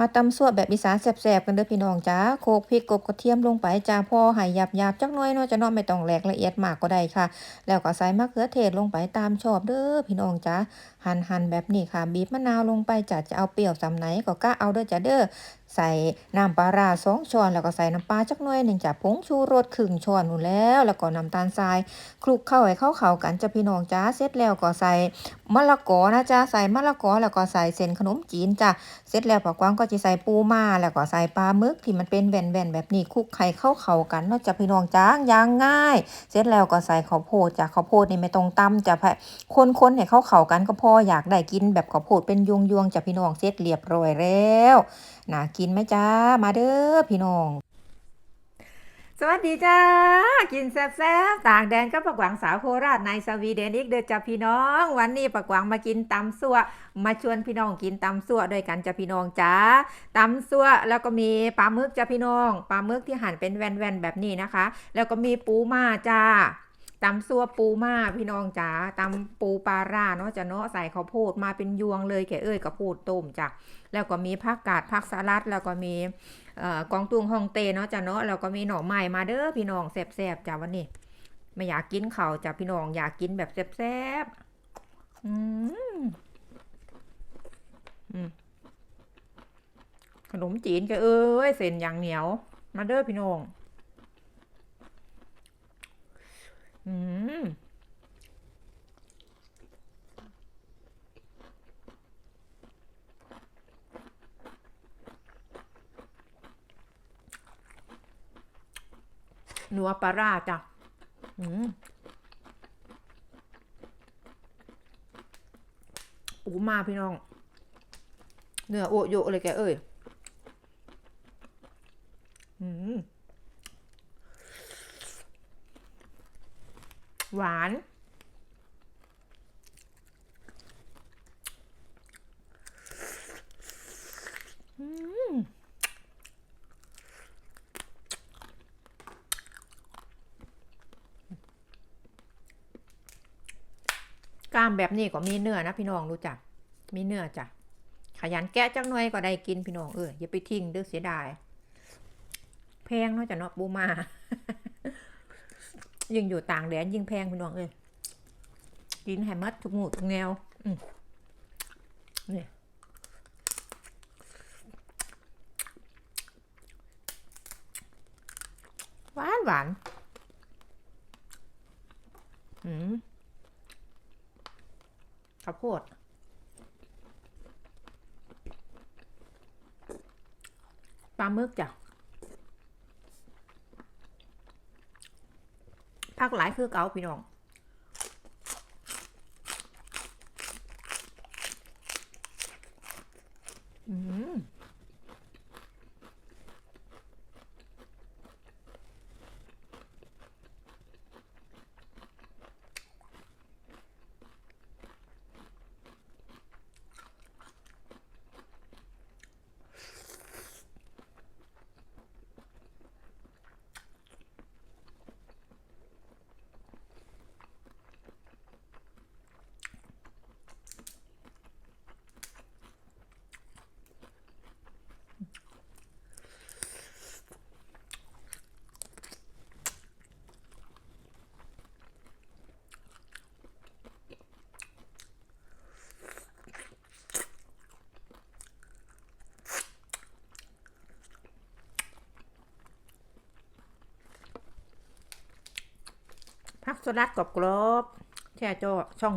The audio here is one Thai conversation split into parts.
มาตำซั่วแบบอีสานแซ่บๆกันเด้อพี่น้องจ้าโขลกพริกกบกระเทียมลงไปจ้าพอให้หยาบๆจักหน่อยเนาะจะนาะไม่ต้องแหลกละเอียดมากก็ได้ค่ะ แล้วก็ใส่มะเขือเทศลงไปตามชอบเด้อพี่น้องจ้าหั่นๆแบบนี้ค่ะบีบมะนาวลงไปจ้ะจะเอาเปรี้ยวสำไหนก็กะเอาเด้อจ้ะเด้อใส่น้ำปลาราสองช้อนแล้วก็ใส่น้ำปลาจักหน่อยหนึ่งจ้ะผงชูรสครึ่งช้อนนู่นแล้ว แล้วก็น้ำตาลทรายคลุกเข้าให้เข้าเข้ากันจ้ะพี่น้องจ้าเสร็จแล้วก็ใส่มะละกอนะจ้าใส่มะละกอแล้วก็ใส่เส้นขนมจีนจ้ะเสร็จแล้วปะกวางก็จะใส่ปูมาแล้วก็ใส่ปลาหมึกที่มันเป็นแบนๆแบบนี้คลุกไข่เข้าเข้ากันเนาะจะพี่น้องจ้างย่างง่าย เสร็จแล้วก็ใส่ข้าวโพดจ้ะข้าวโพดนี่ไม่ต้องตำจะแพะคนๆให้เข้าเข้ากันก็พออยากได้กินแบบข้าวโพดเป็นยวงๆจะพี่น้องเสร็จเรียบร้อยแล้วน่ากินไหมจ้ามาเด้อพี่น้อง สวัสดีจ้า กินแซ่บๆ ต่างแดนก็ปักหวังสาวโคราชในสวีเดนอีกเดือจ้าพี่น้อง วันนี้ปักหวังมากินตำซั่ว มาชวนพี่น้องกินตำซั่วด้วยกันจ้าพี่น้องจ้าตำซั่วแล้วก็มีปลาหมึกจ้าพี่น้อง ปลาหมึกที่หั่นเป็นแว่นๆแบบนี้นะคะ แล้วก็มีปูม่าจ้า ตำซัวปูม่าพี่น้องจ้าตำปูปลาร่าเนาะจะเนาะใส่ข้าวโพดมาเป็นยวงเลยแกเอ้ยข้าวโพดต้มจ้ะแล้วก็มีผักกาดผักสลัด แล้วก็มีเอ่อกองตุงฮองเต้เนาะจ้ะเนาะแล้วก็มีหน่อไม้มาเด้อพี่น้องแซ่บๆจ้ะวันนี้ไม่อยากกินข้าวจ้ะพี่น้องอยากกินแบบแซ่บๆอืมขนมจีนแกเอ้ยเส้นอย่างเหนียว มาเด้อพี่น้อง อืมนัวปลาร่าจ้ะอืมปูมาพี่น้อง เนื้อโอโยะเลยแกเอ้ย อืม หวาน อืมกล้ามแบบนี้ก็มีเนื้อนะพี่น้องรู้จัก มีเนื้อจ้ะ ขยันแกะจังหน่อยก็ได้กินพี่น้องเอออย่าไปทิ้งเด้อเสียดาย แพงเนาะจ้ะเนาะปูมา ยิ่งอยู่ต่างแดนยิ่งแพงพี่น้องเอ้ยกินให้หมัดทุกหมู่ทุกแนวอืมนี่หวานหวานอืมข้าวโพดปลาหมึกจ้ะ พักหลายคือเก่าพี่น้องอืม สลัดกรอบกรอบแช่จอช่อง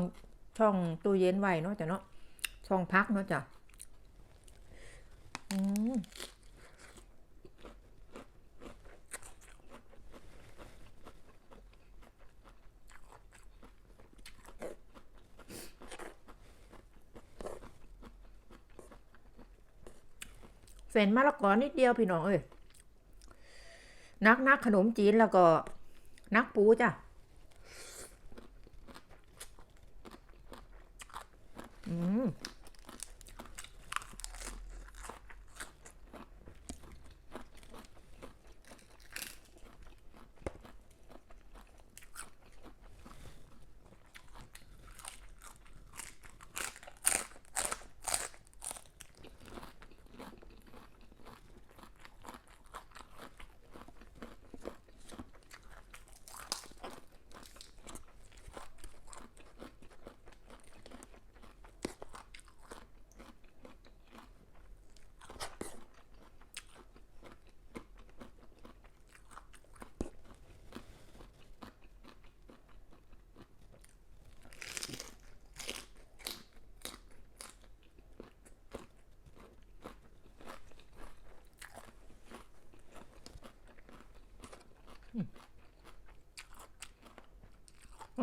ช่องตู้เย็นไว้เนาะจ้ะเนาะช่องพักเนาะจ้ะอืมเส้นมะละกอนิดเดียวพี่น้องเอ้ยนักนักขนมจีนแล้วก็นักปูจ้ะ อื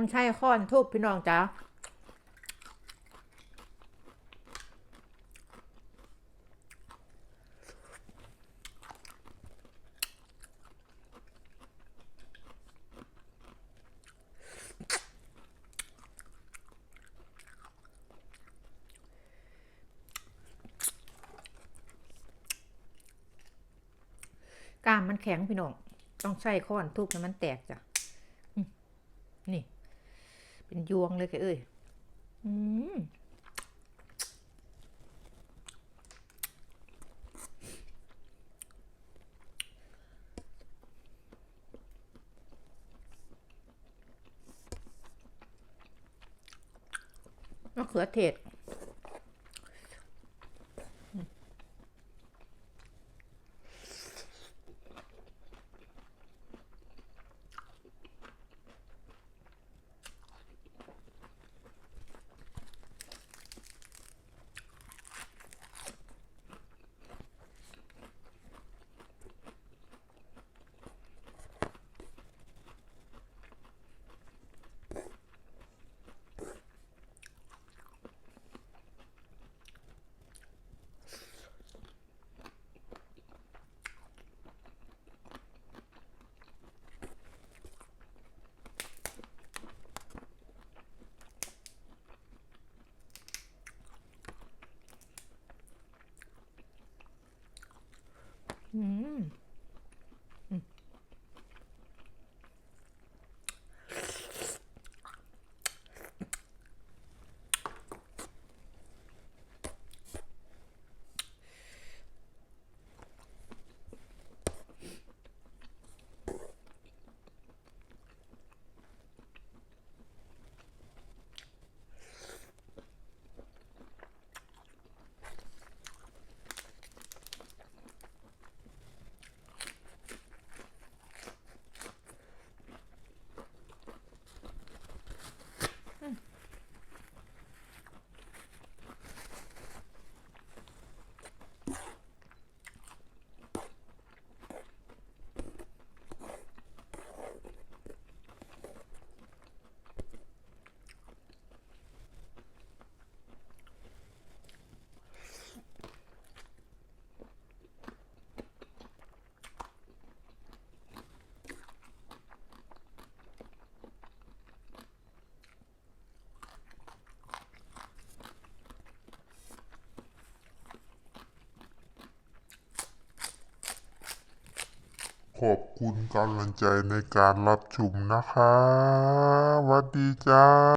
มต้องใช้ค้อนทุบพี่น้องจ้าก้ามมันแข็งพี่น้อง ต้องใช้ค้อนทุบให้มันแตกจ้ะ นี่ เป็นยวงเลยแกเอ้ยอืมมะเขือเทศ ขอบคุณกำลังใจในการรับชมนะคะสวัสดีจ้า